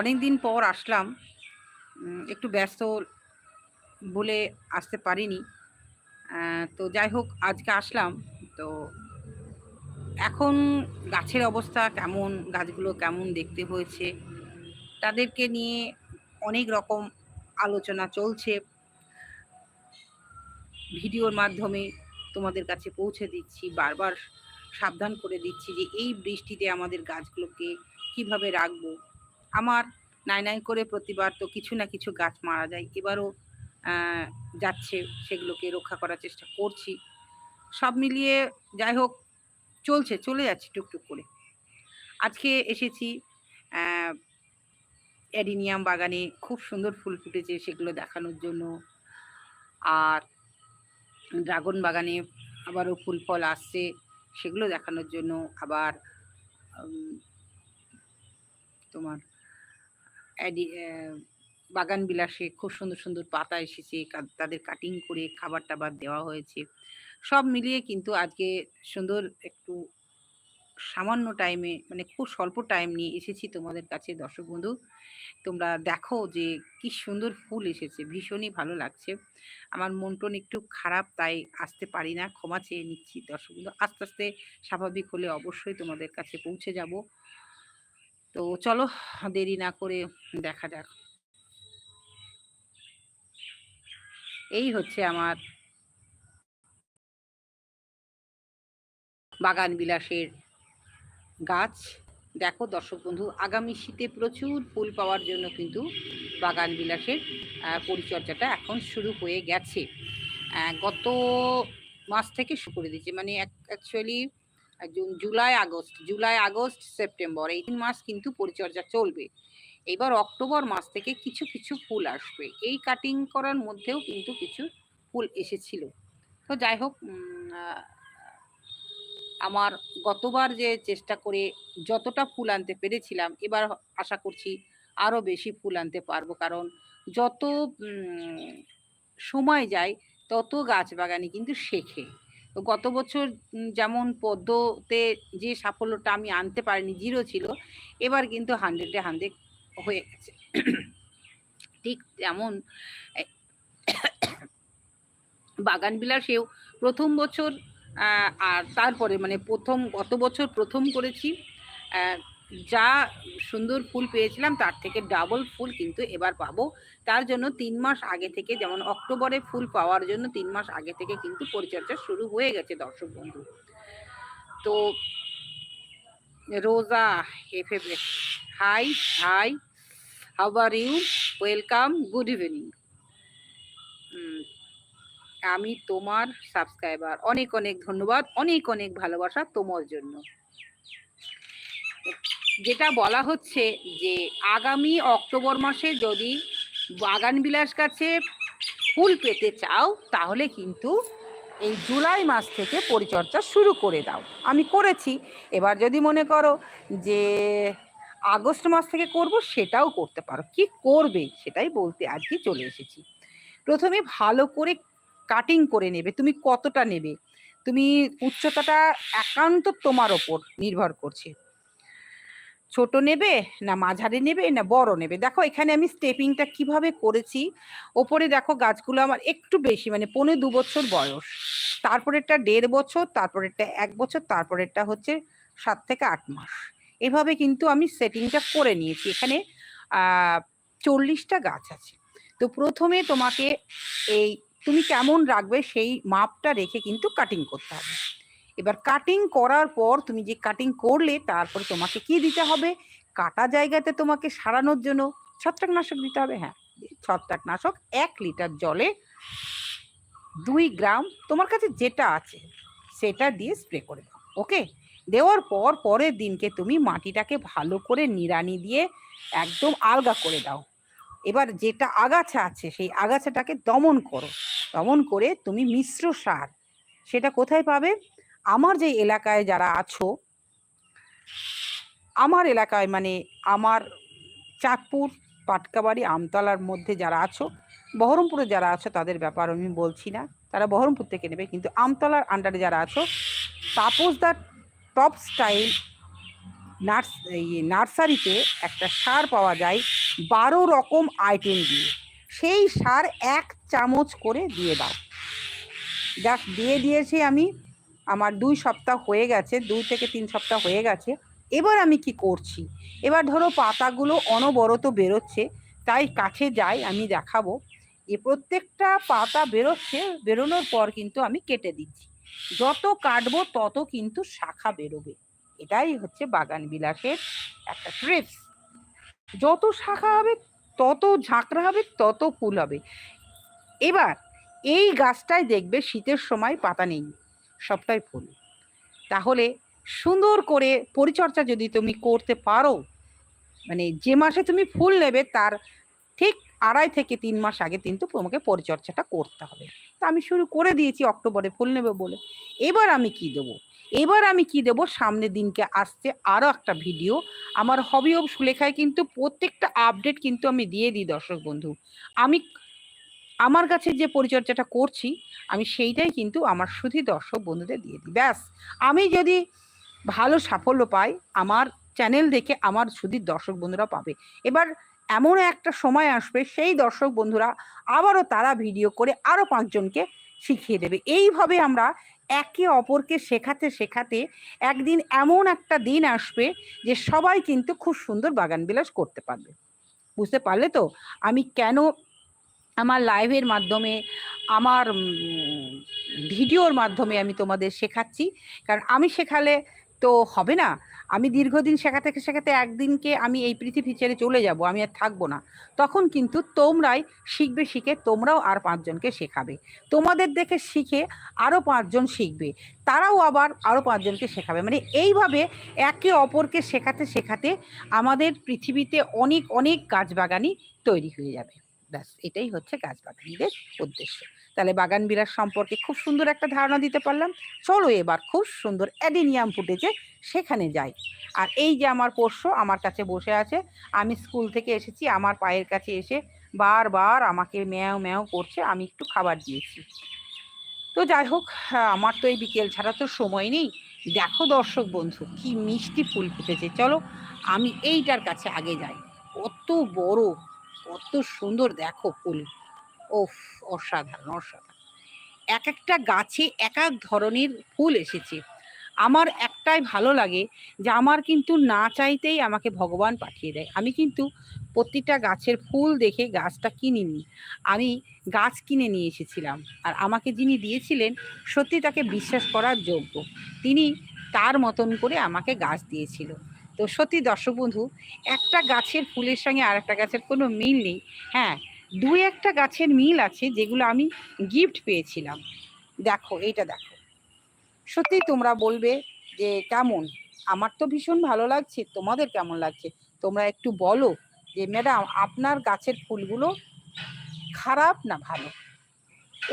অনেক দিন পর আসলাম। একটু ব্যস্ত বলে আসতে পারিনি। তো যাই হোক, আজকে আসলাম। তো এখন গাছের অবস্থা কেমন? গাছগুলো কেমন দেখতে হয়েছে? তাদেরকে নিয়ে অনেক রকম আলোচনা চলছে। ভিডিওর মাধ্যমে তোমাদের কাছে পৌঁছে দিচ্ছি, বারবার সাবধান করে দিচ্ছি যে এই বৃষ্টিতে আমাদের গাছগুলোকে কীভাবে রাখব? আমার নাই নাই করে প্রতিবার তো কিছু না কিছু গাছ মারা যায়। এবারও যাচ্ছে সেগুলোকে রক্ষা করার চেষ্টা করছি। সব মিলিয়ে যাই হোক, চলছে, চলে যাচ্ছে টুকটুক করে। আজকে এসেছি অ্যাডিনিয়াম বাগানে খুব সুন্দর ফুল ফুটেছে সেগুলো দেখানোর জন্য। আর ড্রাগন বাগানে আবারও ফুল ফল আসছে সেগুলো দেখানোর জন্য আবার তোমার বাগান বিলাসে খুব সুন্দর সুন্দর পাতা এসেছে তাদের কাটিং করে খাবার টাবার দেওয়া হয়েছে। সব মিলিয়ে কিন্তু আজকে সুন্দর একটু সামান্য টাইমে মানে খুব স্বল্প টাইম নিয়ে এসেছি তোমাদের কাছে, দর্শক বন্ধু। তোমরা দেখো যে কি সুন্দর ফুল এসেছে, ভীষণই ভালো লাগছে। আমার মন টন একটু খারাপ, তাই আসতে পারি না, ক্ষমা চেয়ে নিচ্ছি, দর্শক বন্ধু। আস্তে আস্তে স্বাভাবিক হলে অবশ্যই তোমাদের কাছে পৌঁছে যাব। তো চলো দেরি না করে দেখা যাক। এই হচ্ছে আমার বাগান বিলাসের গাছ। দেখো দর্শক বন্ধু, আগামী শীতে প্রচুর ফুল পাওয়ার জন্য কিন্তু বাগান বিলাসের পরিচর্যাটা এখন শুরু হয়ে গেছে। গত মাস থেকে শুরু করে দিয়েছে। মানে actually July August July August, September, এই তিন মাস কিন্তু পরিচর্যা চলবে। এবার অক্টোবর মাস থেকে কিছু কিছু ফুল আসবে। এই কাটিং করার মধ্যেও কিন্তু কিছু ফুল এসেছিল। তো যাই হোক আমার গতবার যে চেষ্টা করে যতটা ফুল আনতে পেরেছিলাম, এবার আশা করছি আরও বেশি ফুল আনতে পারব। কারণ যত সময় যায়, তত গাছ বাগানে কিন্তু শেখে। গত বছর যেমন পদ্মতে যে সাফল্যটা আমি আনতে পারিনি জিরো ছিল, এবার কিন্তু হান্ড্রেডে হান্ড্রেড হয়ে গেছে। ঠিক যেমন বাগান বিলাসেও প্রথম বছর আর তারপরে মানে প্রথম, গত বছর প্রথম করেছি যা সুন্দর ফুল পেয়েছিলাম, তার থেকে ডাবল ফুল কিন্তু এবার পাবো। তার জন্য তিন মাস আগে থেকে, যেমন অক্টোবরে ফুল পাওয়ার জন্য তিন মাস আগে থেকে কিন্তু পরিচর্যা শুরু হয়ে গেছে দর্শক বন্ধু। তো Roja FFA hi hi how are you welcome good evening আমি তোমার সাবস্ক্রাইবার অনেক অনেক ধন্যবাদ, অনেক অনেক ভালোবাসা তোমার জন্য। যেটা বলা হচ্ছে যে আগামী অক্টোবর মাসে যদি বাগান বিলাস গাছে ফুল পেতে চাও, তাহলে কিন্তু এই জুলাই মাস থেকে পরিচর্যা শুরু করে দাও। আমি করেছি। এবার যদি মনে করো যে আগস্ট মাস থেকে করব, সেটাও করতে পারো। কি করবে সেটাই বলতে আজকে চলে এসেছি। প্রথমে ভালো করে কাটিং করে নেবে। তুমি কতটা নেবে? তুমি উচ্চতাটা একান্ত তোমার ওপর নির্ভর করছে। ছোট নেবে, না মাঝারি নেবে, না বড় নেবে। দেখো, এখানে আমি স্টেপিংটা কীভাবে করেছি? ওপরে দেখো গাছগুলো আমার একটু বেশি মানে পনেরো দু বছর বয়স। তারপরেরটা দেড় বছর, তারপরেরটা এক বছর, তারপরেরটা হচ্ছে সাত থেকে আট মাস। এভাবে কিন্তু আমি সেটিংটা করে নিয়েছি। এখানে চল্লিশটা গাছ আছে। তো প্রথমে তোমাকে এই, তুমি কেমন রাখবে সেই মাপটা রেখে কিন্তু কাটিং করতে হবে। এবার কাটিং করার পর তুমি যে কাটিং করলে, তারপরে তোমাকে কি দিতে হবে? কাটা জায়গাতে তোমাকে সারানোর জন্য ছত্রাকনাশক দিতে হবে। হ্যাঁ ছত্রাকনাশক এক লিটার জলে দুই গ্রাম তোমার কাছে যেটা আছে, সেটা দিয়ে স্প্রে করে দাও ওকে দেওয়ার পর পরের দিনকে তুমি মাটিটাকে ভালো করে নিড়ানি দিয়ে একদম আলগা করে দাও। এবার যেটা আগাছা আছে, সেই আগাছাটাকে দমন করো। দমন করে তুমি মিশ্র সার, সেটা কোথায় পাবে? আমার যে এলাকায় যারা আছো, আমার এলাকায় মানে আমার চাঁদপুর, পাটকাবাড়ি, আমতলার মধ্যে যারা আছো, বহরমপুরে যারা আছো, তাদের ব্যাপার আমি বলছি না। তারা বহরমপুর থেকে নেবে, কিন্তু আমতলার আন্ডারে যারা আছো, তাপসদার টপ স্টাইল নার্স নার্সারিতে একটা সার পাওয়া যায় বারো রকম আইটেম দিয়ে। সেই সার এক চামচ করে দিয়ে দাও। যাক, দিয়ে দিয়েছি আমি। আমার দুই সপ্তাহ হয়ে গেছে, দুই থেকে তিন সপ্তাহ হয়ে গেছে। এবার আমি কি করছি? এবার ধরো পাতাগুলো অনবরত বেরোচ্ছে, তাই কাছে যাই, আমি দেখাবো। এ প্রত্যেকটা পাতা বেরোচ্ছে, বেরোনোর পর কিন্তু আমি কেটে দিচ্ছি। যত কাটবো তত কিন্তু শাখা বেরোবে। এটাই হচ্ছে বাগান বিলাসের একটা ট্রিপস যত শাখা হবে, তত ঝাঁকড়া হবে, তত ফুল হবে। এবার এই গাছটায় দেখবে শীতের সময় পাতা নেই। সবটাই ফুল তাহলে সুন্দর করে পরিচর্যা যদি তুমি করতে পারো মানে যে মাসে তুমি ফুল নেবে তার ঠিক আড়াই থেকে তিন মাস আগে কিন্তু তোমাকে পরিচর্যাটা করতে হবে। তা আমি শুরু করে দিয়েছি অক্টোবরে ফুল নেবে বলে। এবার আমি কি দেবো? এবার আমি কি দেবো? সামনের দিনকে আসছে আরও একটা ভিডিও। আমার হবি অব সুলেখায় কিন্তু প্রত্যেকটা আপডেট কিন্তু আমি দিয়ে দিই দর্শক বন্ধু। আমি আমার কাছে যে পরিচর্যাটা করছি, আমি সেইটাই কিন্তু আমার শুধু দর্শক বন্ধুদের দিয়ে দিই। ব্যাস, আমি যদি ভালো সাফল্য পাই, আমার চ্যানেল দেখে আমার শুধু দর্শক বন্ধুরা পাবে। এবার এমন একটা সময় আসবে, সেই দর্শক বন্ধুরা আবারও তারা ভিডিও করে আরও পাঁচজনকে শিখিয়ে দেবে। এইভাবে আমরা একে অপরকে শেখাতে শেখাতে একদিন এমন একটা দিন আসবে যে সবাই কিন্তু খুব সুন্দর বাগান বিলাস করতে পারবে। বুঝতে পারলে তো? আমি কেন আমার লাইভের মাধ্যমে, আমার ভিডিওর মাধ্যমে আমি তোমাদের শেখাচ্ছি। কারণ আমি শেখালে তো হবে না। আমি দীর্ঘদিন শেখাতে শেখাতে একদিনকে আমি এই পৃথিবী ছেড়ে চলে যাব, আমি আর থাকব না। তখন কিন্তু তোমরাই শিখবে, শিখে তোমরাও আর পাঁচজনকে শেখাবে। তোমাদের দেখে শিখে আরও পাঁচজন শিখবে। তারাও আবার আরও পাঁচজনকে শেখাবে। মানে এইভাবে একে অপরকে শেখাতে শেখাতে আমাদের পৃথিবীতে অনেক অনেক গাছ বাগানই তৈরি হয়ে যাবে। ব্যাস, এটাই হচ্ছে গাছ বাগানিদের উদ্দেশ্য। তাহলে বাগান বিলাস সম্পর্কে খুব সুন্দর একটা ধারণা দিতে পারলাম। চলো এবার খুব সুন্দর অ্যাডিনিয়াম ফুটেছে সেখানে যাই। আর এই যে আমার পোষ্য আমার কাছে বসে আছে, আমি স্কুল থেকে এসেছি, আমার পায়ের কাছে এসে বারবার আমাকে ম্যাও ম্যাও করছে, আমি একটু খাবার দিয়েছি। তো যাই হোক, আমার তো এই বিকেল ছাড়া তো সময় নেই। দেখো দর্শক বন্ধু, কি মিষ্টি ফুল ফুটেছে। চলো আমি এইটার কাছে আগে যাই। কত বড় কত সুন্দর দেখো ফুল। ওফ, অসাধারণ অসাধারণ। এক একটা গাছে এক এক ধরনের ফুল এসেছে। আমার একটাই ভালো লাগে যে আমার কিন্তু না চাইতেই আমাকে ভগবান পাঠিয়ে দেয়। আমি কিন্তু প্রতিটা গাছের ফুল দেখে গাছটা কিনিনি। আমি গাছ কিনে নিয়ে এসেছিলাম আর আমাকে যিনি দিয়েছিলেন সত্যি তাকে বিশ্বাস করার যোগ্য। তিনি তার মতন করে আমাকে গাছ দিয়েছিল। তো সত্যি দর্শক বন্ধু, একটা গাছের ফুলের সঙ্গে আর একটা গাছের কোনো মিল নেই। হ্যাঁ দু একটা গাছের মিল আছে যেগুলো আমি গিফট পেয়েছিলাম। দেখো, এইটা দেখো। সত্যি তোমরা বলবে যে কেমন? আমার তো ভীষণ ভালো লাগছে, তোমাদের কেমন লাগছে? তোমরা একটু বলো যে, ম্যাডাম, আপনার গাছের ফুলগুলো খারাপ না ভালো?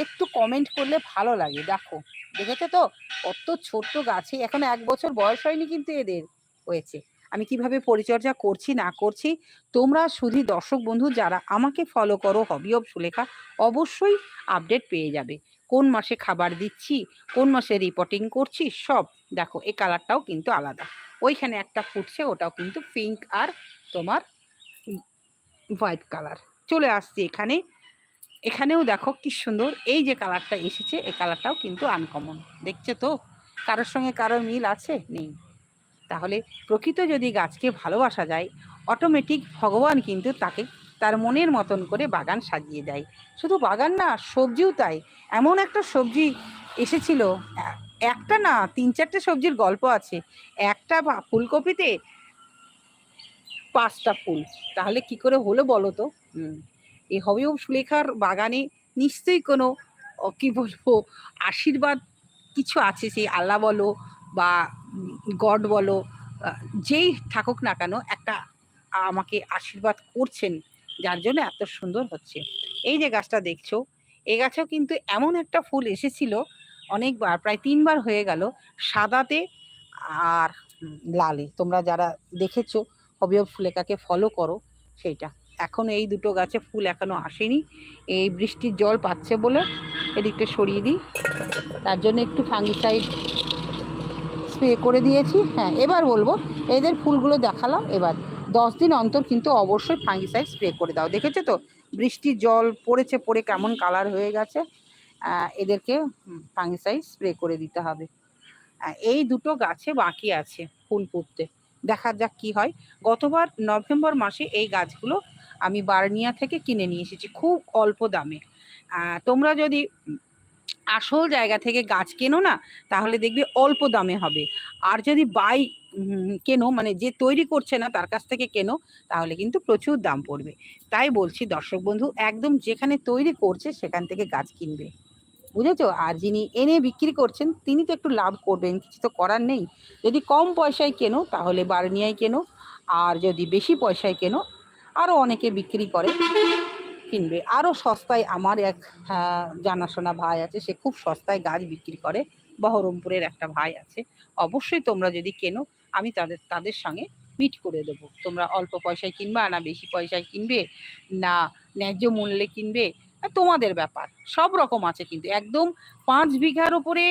একটু কমেন্ট করলে ভালো লাগে। দেখো, দেখেছ তো? কত ছোট্ট গাছে, এখন এক বছর বয়স হয়নি কিন্তু এদের। হয়েছে। আমি কীভাবে পরিচর্যা করছি, না করছি, তোমরা শুধু দর্শক বন্ধু যারা আমাকে ফলো করো হবি অব সুলেখা অবশ্যই আপডেট পেয়ে যাবে। কোন মাসে খাবার দিচ্ছি, কোন মাসে রিপোর্টিং করছি, সব। দেখো, এই কালারটাও কিন্তু আলাদা। ওইখানে একটা ফুটছে, ওটাও কিন্তু পিঙ্ক আর তোমার হোয়াইট কালার চলে আসছি এখানে। এখানেও দেখো কি সুন্দর, এই যে কালারটা এসেছে, এই কালারটাও কিন্তু আনকমন দেখছে তো? কারোর সঙ্গে কারোর মিল আছে? নেই। তাহলে প্রকৃত যদি গাছকে ভালোবাসা যায় অটোমেটিক ভগবান কিন্তু তাকে তার মনের মতন করে বাগান সাজিয়ে দেয়। শুধু বাগান না, সবজিও তাই। এমন একটা সবজি এসেছিল, একটা না, তিন চারটে সবজির গল্প আছে। একটা ফুলকপিতে পাঁচটা ফুল। তাহলে কি করে হলো বলো তো? এই হবি সুলেখার বাগানে নিশ্চয়ই কোনো কি বলব, আশীর্বাদ কিছু আছে, সেই আল্লাহ বলো বা গড বলো যেই থাকুক না কেন একটা আমাকে আশীর্বাদ করছেন, যার জন্য এত সুন্দর হচ্ছে। এই যে গাছটা দেখছ এই গাছেও কিন্তু এমন একটা ফুল এসেছিল অনেকবার প্রায় তিনবার হয়ে গেল, সাদাতে আর লালে। তোমরা যারা দেখেছ অফ ফুলেকাকে ফলো করো সেইটা। এখন এই দুটো গাছে ফুল এখনও আসেনি। এই বৃষ্টির জল পাচ্ছে বলে এদিকটা সরিয়ে দিই। তার জন্য একটু ফাঙ্গিসাইড স্প্রে করে দিয়েছি। হ্যাঁ এবার বলব, এদের ফুলগুলো দেখালাম এবার। দশ দিন অন্তর কিন্তু অবশ্যই ফাঙ্গিসাইড স্প্রে করে দাও। দেখেছ তো? বৃষ্টির জল পড়েছে, পড়ে কেমন কালার হয়ে গেছে। এদেরকে ফাঙ্গিসাইড স্প্রে করে দিতে হবে। এই দুটো গাছে বাকি আছে ফুল ফুটতে। দেখা যাক কি হয়। গতবার নভেম্বর মাসে এই গাছগুলো আমি বার্নিয়া থেকে কিনে নিয়ে এসেছি, খুব অল্প দামে। তোমরা যদি আসল জায়গা থেকে গাছ কেনো না, তাহলে দেখবে অল্প দামে হবে। আর যদি বাই কেনো মানে যে তৈরি করছে না, তার কাছ থেকে কেনো, তাহলে কিন্তু প্রচুর দাম পড়বে। তাই বলছি, দর্শক বন্ধু, একদম যেখানে তৈরি করছে, সেখান থেকে গাছ কিনবে। বুঝেছ? আর যিনি এনে বিক্রি করছেন, তিনি তো একটু লাভ করবেন, কিছু তো করার নেই। যদি কম পয়সায় কেনো, তাহলে বার্নিয়ায় কেনো, আর যদি বেশি পয়সায় কেনো আরও অনেকে বিক্রি করে। কিনবে। আরও সস্তায় আমার এক জানাশোনা ভাই আছে, সে খুব সস্তায় গাছ বিক্রি করে। বহরমপুরের একটা ভাই আছে। অবশ্যই তোমরা যদি কেনো, আমি তাদের তাদের সঙ্গে মিট করে দেবো। তোমরা অল্প পয়সায় কিনবা না বেশি পয়সায় কিনবে? না, ন্যায্য মূল্যে কিনবে? তোমাদের ব্যাপার, সব রকম আছে কিন্তু। একদম পাঁচ বিঘার ওপরে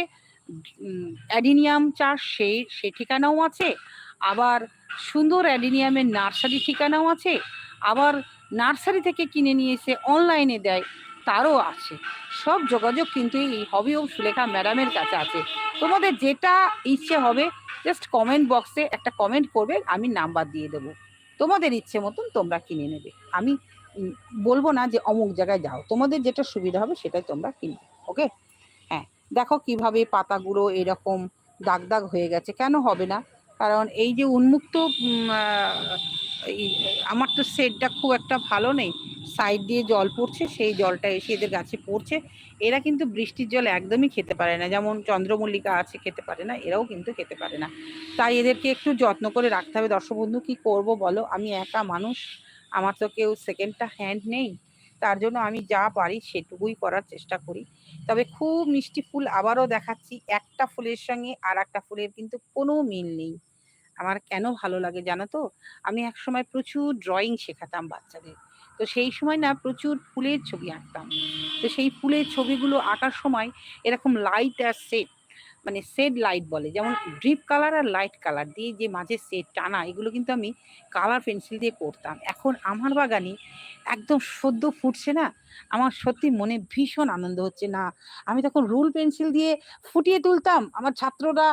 অ্যাডিনিয়াম চাষ সেই সে ঠিকানাও আছে। আবার সুন্দর অ্যাডিনিয়ামের নার্সারি ঠিকানাও আছে। আবার নার্সারি থেকে কিনে নিয়ে এসে অনলাইনে দেয়, তারও আছে। সব যোগাযোগ কিন্তু এই হবি ও সুলেখা ম্যাডামের কাছে আছে। তোমাদের যেটা ইচ্ছে হবে জাস্ট কমেন্ট বক্সে একটা কমেন্ট করবে, আমি নাম্বার দিয়ে দেবো। তোমাদের ইচ্ছে মতন তোমরা কিনে নেবে। আমি বলব না যে অমুক জায়গায় যাও। তোমাদের যেটা সুবিধা হবে সেটাই তোমরা কিনবে ওকে হ্যাঁ দেখো কীভাবে পাতাগুলো এরকম দাগ দাগ হয়ে গেছে। কেন হবে না? কারণ এই যে উন্মুক্ত এই, আমার তো সেটটা খুব একটা ভালো নেই। সাইড দিয়ে জল পড়ছে, সেই জলটা এসে এদের গাছে পড়ছে। এরা কিন্তু বৃষ্টির জল একদমই খেতে পারে না। যেমন চন্দ্রমল্লিকা আছে, খেতে পারে না, এরাও কিন্তু খেতে পারে না। তাই এদেরকে একটু যত্ন করে রাখতে হবে। দর্শক বন্ধু, কি করব বলো? আমি একা মানুষ, আমার তো কেউ সেকেন্ডটা হ্যান্ড নেই। তার জন্য আমি যা পারি সেটুকুই করার চেষ্টা করি। তবে খুব মিষ্টি ফুল আবারও দেখাচ্ছি। একটা ফুলের সঙ্গে আর একটা ফুলের কিন্তু কোনো মিল নেই। আমার কেন ভালো লাগে জানো তো? আমি এক সময় প্রচুর ড্রয়িং শেখাতাম বাচ্চাদের। তো সেই সময় না প্রচুর ফুলের ছবি আঁকতাম। তো সেই ফুলের ছবিগুলো আঁকার সময় এরকম লাইট আর সেট মানে শেড লাইট বলে, যেমন ড্রিপ কালার আর লাইট কালার দিয়ে যে মাঝে শেড টানা, এগুলো কিন্তু আমি কালার পেন্সিল দিয়ে করতাম। এখন আমার বাগানে একদম সদ্য ফুটছে না, আমার সত্যি মনে ভীষণ আনন্দ হচ্ছে। না, আমি তখন রুল পেন্সিল দিয়ে ফুটিয়ে তুলতাম, আমার ছাত্ররা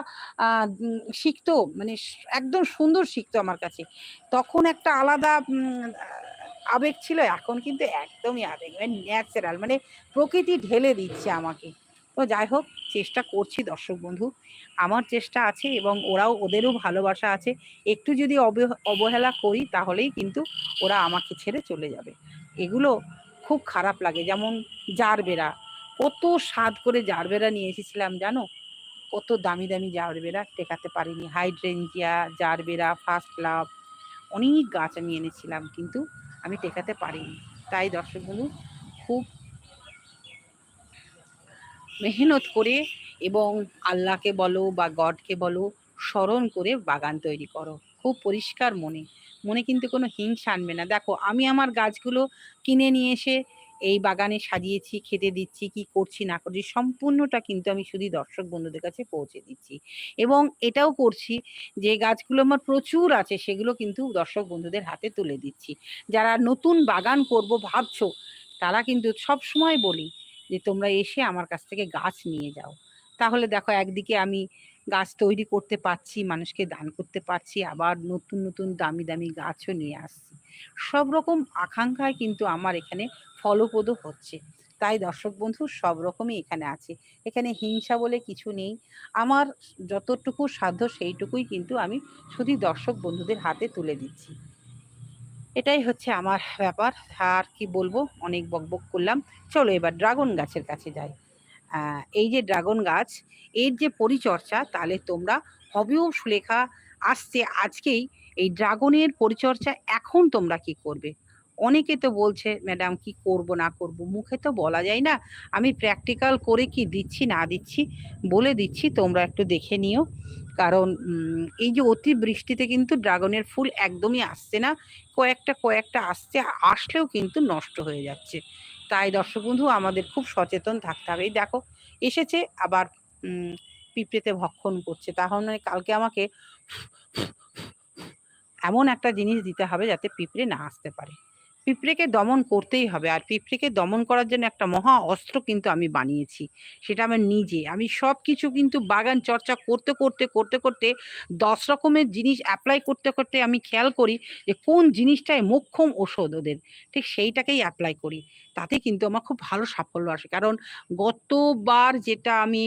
শিখতো মানে একদম সুন্দর শিখতো আমার কাছে। তখন একটা আলাদা আবেগ ছিল, এখন কিন্তু একদমই আবেগ মানে ন্যাচারাল মানে প্রকৃতি ঢেলে দিচ্ছে আমাকে। তো যাই হোক, চেষ্টা করছি দর্শক বন্ধু। আমার চেষ্টা আছে এবং ওরাও ওদেরও ভালোবাসা আছে। একটু যদি অবহে- অবহেলা করি তাহলেই কিন্তু ওরা আমাকে ছেড়ে চলে যাবে। এগুলো খুব খারাপ লাগে। যেমন জারবেরা কত স্বাদ করে জারবেরা নিয়ে এসেছিলাম, জানো? কত দামি দামি জারবেরা টেকাতে পারিনি। Hydrangea gerbera first love. অনেক গাছ আমি এনেছিলাম, কিন্তু আমি টেকাতে পারিনি। তাই দর্শক বন্ধু, খুব মেহনত করে এবং আল্লাহকে বলো বা গডকে বলো, স্মরণ করে বাগান তৈরি করো। খুব পরিষ্কার মনে। মনে কিন্তু কোনো হিংসা আনবে না। দেখো, আমি আমার গাছগুলো কিনে নিয়ে এসে এই বাগানে সাজিয়েছি, খেতে দিচ্ছি, কি করছি, না করছি, সম্পূর্ণটা কিন্তু আমি শুধু দর্শক বন্ধুদের কাছে পৌঁছে দিচ্ছি। এবং এটাও করছি যে গাছগুলো আমার প্রচুর আছে, সেগুলো কিন্তু দর্শক বন্ধুদের হাতে তুলে দিচ্ছি। যারা নতুন বাগান করব ভাবছ, তারা কিন্তু সব সময় বলি যে তোমরা এসে আমার কাছ থেকে গাছ নিয়ে যাও। তাহলে দেখো একদিকে আমি গাছ তৈরি করতে পারছি, মানুষকে দান করতে পারছি, আবার নতুন নতুন দামি দামি গাছও নিয়ে আসছি। সব রকম আকাঙ্ক্ষায় কিন্তু আমার এখানে ফলপ্রদ হচ্ছে। তাই দর্শক বন্ধু, সব রকমই এখানে আছে। এখানে হিংসা বলে কিছু নেই। আমার যতটুকু সাধ্য সেইটুকুই কিন্তু আমি শুধু দর্শক বন্ধুদের হাতে তুলে দিচ্ছি। এটাই হচ্ছে আমার ব্যাপার। আর কি বলব? অনেক বকবক করলাম। চলো এবার ড্রাগন গাছের কাছে যাই। এই যে ড্রাগন গাছ, এর যে পরিচর্যা, তাহলে তোমরা হবেও সুলেখা, আসছে আজকেই। এই ড্রাগনের পরিচর্যা এখন তোমরা কি করবে? অনেকে তো বলছে, ম্যাডাম, কি করব, না করব? মুখে তো বলা যায় না। আমি প্র্যাকটিক্যাল করে কি দিচ্ছি, না দিচ্ছি বলে দিচ্ছি, তোমরা একটু দেখে নিও। কারণ এই যে অতি বৃষ্টিতে কিন্তু ড্রাগনের ফুল একদমই আসছে না। কয়েকটা কয়েকটা আসছে, আসলেও কিন্তু নষ্ট হয়ে যাচ্ছে। তাই দর্শক বন্ধু, আমাদের খুব সচেতন থাকতে হবে। এই দেখো, এসেছে, আবার পিঁপড়েতে ভক্ষণ করছে। তাহলে কালকে আমাকে এমন একটা জিনিস দিতে হবে যাতে পিঁপড়ে না আসতে পারে। পিঁপড়েকে দমন করতেই হবে। আর পিঁপড়েকে দমন করার জন্য একটা মহা অস্ত্র কিন্তু আমি বানিয়েছি। সেটা আমার নিজে। আমি সব কিছু কিন্তু বাগান চর্চা করতে করতে করতে করতে দশ রকমের জিনিস অ্যাপ্লাই করতে করতে আমি খেয়াল করি যে কোন জিনিসটাই মোক্ষম ওষুধ ওদের। ঠিক সেইটাকেই অ্যাপ্লাই করি। তাতে কিন্তু আমার খুব ভালো সাফল্য আসে। কারণ গতবার যেটা আমি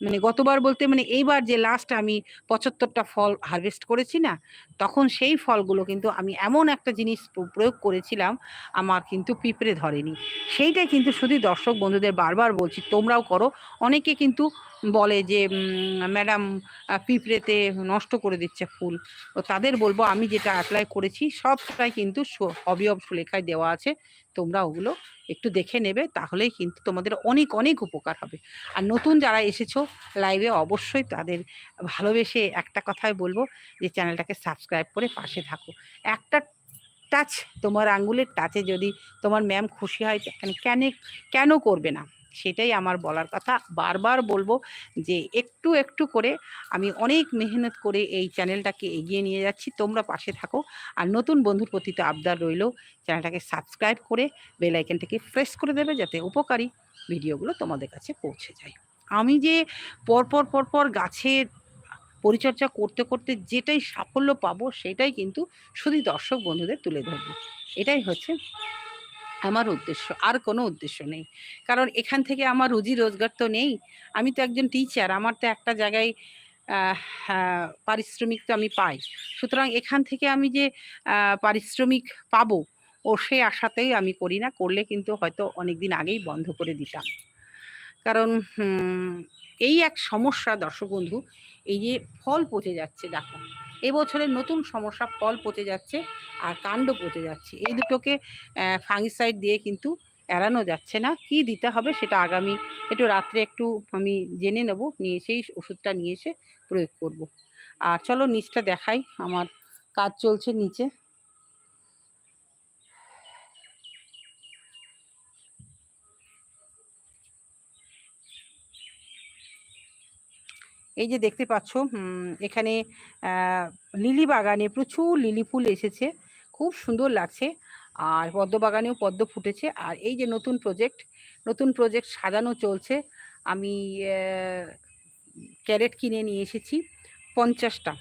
মানে গতবার বলতে মানে এইবার যে লাস্ট আমি পঁচাত্তরটা ফল হারভেস্ট করেছি না, তখন সেই ফলগুলো কিন্তু আমি এমন একটা জিনিস প্রয়োগ করেছিলাম, আমার কিন্তু পিঁপড়ে ধরেনি। সেইটাই কিন্তু শুধু দর্শক বন্ধুদের বারবার বলছি, তোমরাও করো। অনেকে কিন্তু বলে যে ম্যাডাম পিঁপড়েতে নষ্ট করে দিচ্ছে ফুল। তো তাদের বলব, আমি যেটা অ্যাপ্লাই করেছি, সবটাই কিন্তু হবি অফ সুলেখায় দেওয়া আছে। তোমরা ওগুলো একটু দেখে নেবে, তাহলেই কিন্তু তোমাদের অনেক অনেক উপকার হবে। আর নতুন যারা এসেছ লাইভে অবশ্যই তাদের ভালোবেসে একটা কথাই বলব যে চ্যানেলটাকে সাবস্ক্রাইব করে পাশে থাকো। একটা টাচ তোমার আঙ্গুলের টাচে যদি তোমার ম্যাম খুশি হয় কেন কেন করবে না? সেটাই আমার বলার কথা। বারবার বলব যে একটু একটু করে আমি অনেক মেহনত করে এই চ্যানেলটাকে এগিয়ে নিয়ে যাচ্ছি। তোমরা পাশে থাকো। আর নতুন বন্ধুর প্রতি তো আবদার রইল। চ্যানেলটাকে সাবস্ক্রাইব করে বেল আইকনটাকে প্রেস করে দেবে যাতে উপকারী ভিডিওগুলো তোমাদের কাছে পৌঁছে যায়। আমি যে পরপর পরপর গাছের পরিচর্যা করতে করতে যেটাই সাফল্য পাবো সেটাই কিন্তু শুধু দর্শক বন্ধুদের তুলে ধরবো। এটাই হচ্ছে আমার উদ্দেশ্য, আর কোনো উদ্দেশ্য নেই। কারণ এখান থেকে আমার রুজি রোজগার তো নেই। আমি তো একজন টিচার আমার তো একটা জায়গায় পারিশ্রমিক তো আমি পাই। সুতরাং এখান থেকে আমি যে পারিশ্রমিক পাবো, ও সে আশাতেই আমি করি না। করলে কিন্তু হয়তো অনেক দিন আগেই বন্ধ করে দিতাম। কারণ এই এক সমস্যা দর্শক বন্ধু, এই যে ফল পচে যাচ্ছে, দেখো। এবছরের নতুন সমস্যা ফল পচে যাচ্ছে আর কাণ্ড পচে যাচ্ছে। এই দুটোকে ফাঙ্গিসাইড দিয়ে কিন্তু এড়ানো যাচ্ছে না। কি দিতে হবে সেটা আগামী, একটু রাত্রে একটু আমি জেনে নেব, নিয়ে সেই ওষুধটা নিয়ে এসে প্রয়োগ করব। আর চলো নিচটা দেখাই, আমার কাজ চলছে নিচে। এই যে দেখতে পাচ্ছ এখানে লিলি বাগানে প্রচুর লিলি ফুল এসেছে, খুব সুন্দর লাগছে। আর পদ্ম বাগানেও পদ্ম ফুটেছে। আর এই যে নতুন প্রজেক্ট নতুন প্রজেক্ট সাজানো চলছে। আমি ক্যারেট কিনে নিয়ে এসেছি, পঞ্চাশটা।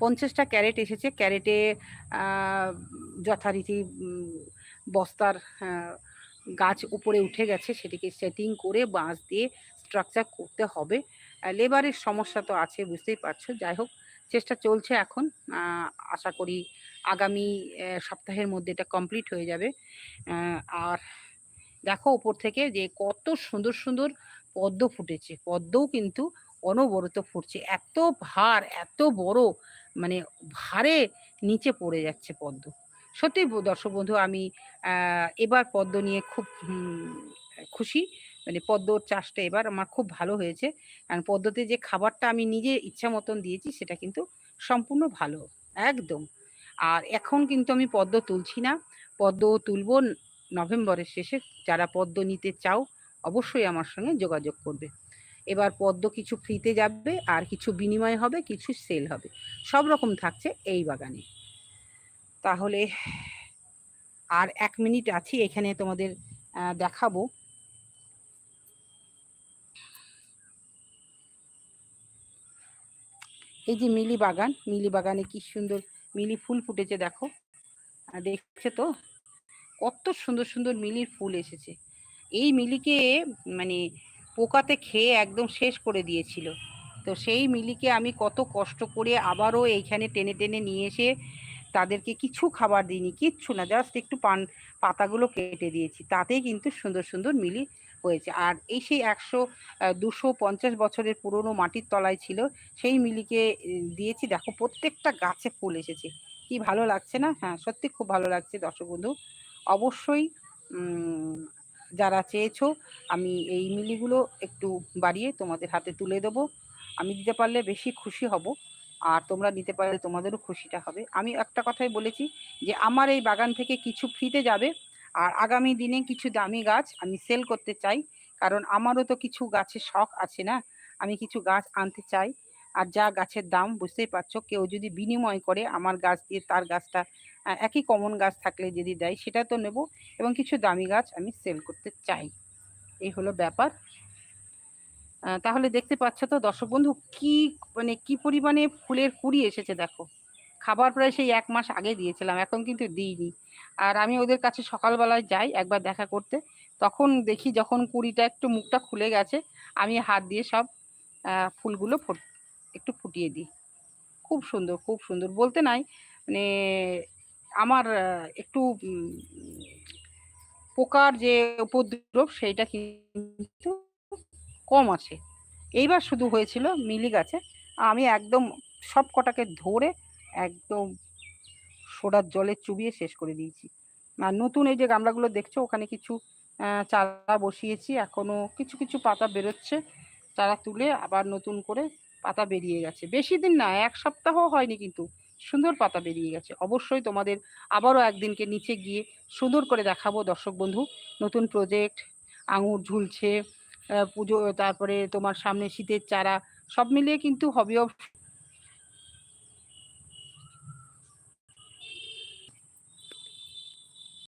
পঞ্চাশটা ক্যারেট এসেছে। ক্যারেটে যথারীতি বস্তার গাছ উপরে উঠে গেছে। সেটিকে সেটিং করে বাঁশ দিয়ে স্ট্রাকচার করতে হবে। লেবারের সমস্যা তো আছে, বুঝতেই পারছ। যাই হোক, চেষ্টা চলছে এখন। আশা করি আগামী সপ্তাহের মধ্যে এটা কমপ্লিট হয়ে যাবে। আর দেখো ওপর থেকে যে কত সুন্দর সুন্দর পদ্ম ফুটেছে। পদ্মও কিন্তু অনবরত ফুটছে। এত ভার, এত বড় মানে ভারে নিচে পড়ে যাচ্ছে পদ্ম। সত্যি দর্শক বন্ধু, আমি এবার পদ্ম নিয়ে খুব খুশি। মানে পদ্মর চাষটা এবার আমার খুব ভালো হয়েছে। কারণ পদ্মতে যে খাবারটা আমি নিজে ইচ্ছা মতন দিয়েছি, সেটা কিন্তু সম্পূর্ণ ভালো, একদম। আর এখন কিন্তু আমি পদ্ম তুলছি না। পদ্ম তুলব নভেম্বরের শেষে। যারা পদ্ম নিতে চাও, অবশ্যই আমার সঙ্গে যোগাযোগ করবে। এবার পদ্ম কিছু ফ্রিতে যাবে, আর কিছু বিনিময় হবে, কিছু সেল হবে। সব রকম থাকছে এই বাগানে। তাহলে, আর এক মিনিট আছি, এখানে তোমাদের দেখাবো। এই যে মিলি বাগান, মিলি বাগানে কি সুন্দর মিলি ফুল ফুটেছে দেখো। দেখছে তো, কত সুন্দর সুন্দর মিলির ফুল এসেছে। এই মিলিকে মানে পোকাতে খেয়ে একদম শেষ করে দিয়েছিল। তো সেই মিলিকে আমি কত কষ্ট করে আবারও এইখানে টেনে টেনে নিয়ে এসে তাদেরকে কিছু খাবার দিইনি, কিচ্ছু না, জাস্ট একটু পান, পাতাগুলো কেটে দিয়েছি। তাতেই কিন্তু সুন্দর সুন্দর মিলি হয়েছে। আর এই সেই একশো দুশো পঞ্চাশ বছরের পুরনো মাটির তলায় ছিল, সেই মিলিকে দিয়েছি। দেখো, প্রত্যেকটা গাছে ফুল এসেছে। কি ভালো লাগছে না? হ্যাঁ সত্যি খুব ভালো লাগছে, দর্শক বন্ধু। অবশ্যই যারা চেয়েছো, আমি এই মিলিগুলো একটু বাড়িয়ে তোমাদের হাতে তুলে দেবো। আমি দিতে পারলে বেশি খুশি হব, আর তোমরা নিতে পারলে তোমাদেরও খুশিটা হবে। আমি একটা কথাই বলেছি যে, আমার এই বাগান থেকে কিছু ফ্রিতে যাবে আর আগামী দিনে কিছু দামি গাছ আমি সেল করতে চাই, কারণ আমারও তো কিছু গাছের শখ আছে না, আমি কিছু গাছ আনতে চাই। আর যা গাছের দাম, বুঝতেই পারছ, কেউ যদি বিনিময় করে আমার গাছ দিয়ে তার গাছটা একই কমন গাছ থাকলে যদি দেয়, সেটা তো নেব এবং কিছু দামি গাছ আমি সেল করতে চাই। এই হলো ব্যাপার। তাহলে দেখতে পাচ্ছ তো দর্শক বন্ধু, কি মানে কি পরিমাণে ফুলের কুড়ি এসেছে দেখো। খাবার প্রায় সেই এক মাস আগে দিয়েছিলাম, এখন কিন্তু দিইনি। আর আমি ওদের কাছে সকালবেলায় যাই একবার দেখা করতে। তখন দেখি যখন কুড়িটা একটু মুখটা খুলে গেছে, আমি হাত দিয়ে সব ফুলগুলো একটু ফুটিয়ে দিই। খুব সুন্দর খুব সুন্দর। বলতে নাই মানে আমার একটু পোকার যে উপদ্রব সেইটা কিন্তু কম আছে। এইবার শুধু হয়েছিল মিলি গাছে। আমি একদম সব কটাকে ধরে একদম সোডার জলে চুবিয়ে শেষ করে দিয়েছি। আর নতুন এই যে গামলাগুলো দেখছ, ওখানে কিছু চারা বসিয়েছি, এখনও কিছু কিছু পাতা বেরোচ্ছে, চারা তুলে আবার নতুন করে পাতা বেরিয়ে গেছে। বেশি দিন না, এক সপ্তাহ হয়নি কিন্তু, সুন্দর পাতা বেরিয়ে গেছে। অবশ্যই তোমাদের আবারও একদিনকে নিচে গিয়ে সুন্দর করে দেখাবো, দর্শক বন্ধু। নতুন প্রজেক্ট আঙুর ঝুলছে পুজো, তারপরে তোমার সামনে শীতের চারা, সব মিলিয়ে কিন্তু হবি